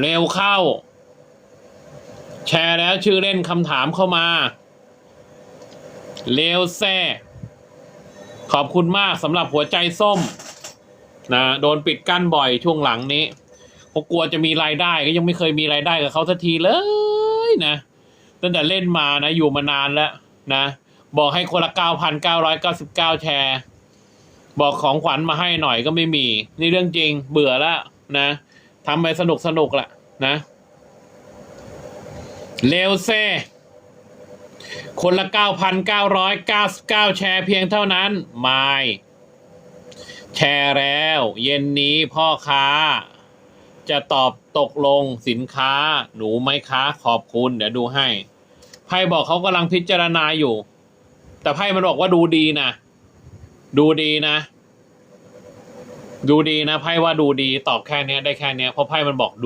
เร็วเข้า แชร์แล้วชื่อเล่นคำถามเข้ามา เร็วแซ่ขอบคุณมากสำหรับหัวใจส้มนะโดนปิดกั้นบ่อยช่วงหลังนี้เพราะกลัวจะมีรายได้ก็ยังไม่เคยมีรายได้กับเขาสักทีเลยนะตั้งแต่เล่นมานะอยู่มานานแล้วนะ บอกให้คนละเก้าพันเก้าร้อยเก้าสิบเก้าแชร์ บอกของขวัญมาให้หน่อยก็ไม่มี นี่เรื่องจริงเบื่อแล้วนะ ทำไปสนุกสนุกแหละนะเร็วเซ่คนละเก้าพันเก้าร้อยเก้าสิบเก้าแชร์เพียงเท่านั้น ไม่แชร์แล้ว เย็นนี้พ่อค้า จะตอบตกลงสินค้า หนูไหมคะขอบคุณ เดี๋ยวดูให้ ไพ่บอกเขากำลังพิจารณาอยู่ แต่ไพ่มันบอกว่าดูดีนะ ดูดีนะ ดูดีนะไพ่ว่าดูดีตอบแค่เนี้ยได้แค่เนี้ยเพราะไพ่มันบอก